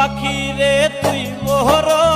পাখি রে তুই মোহরা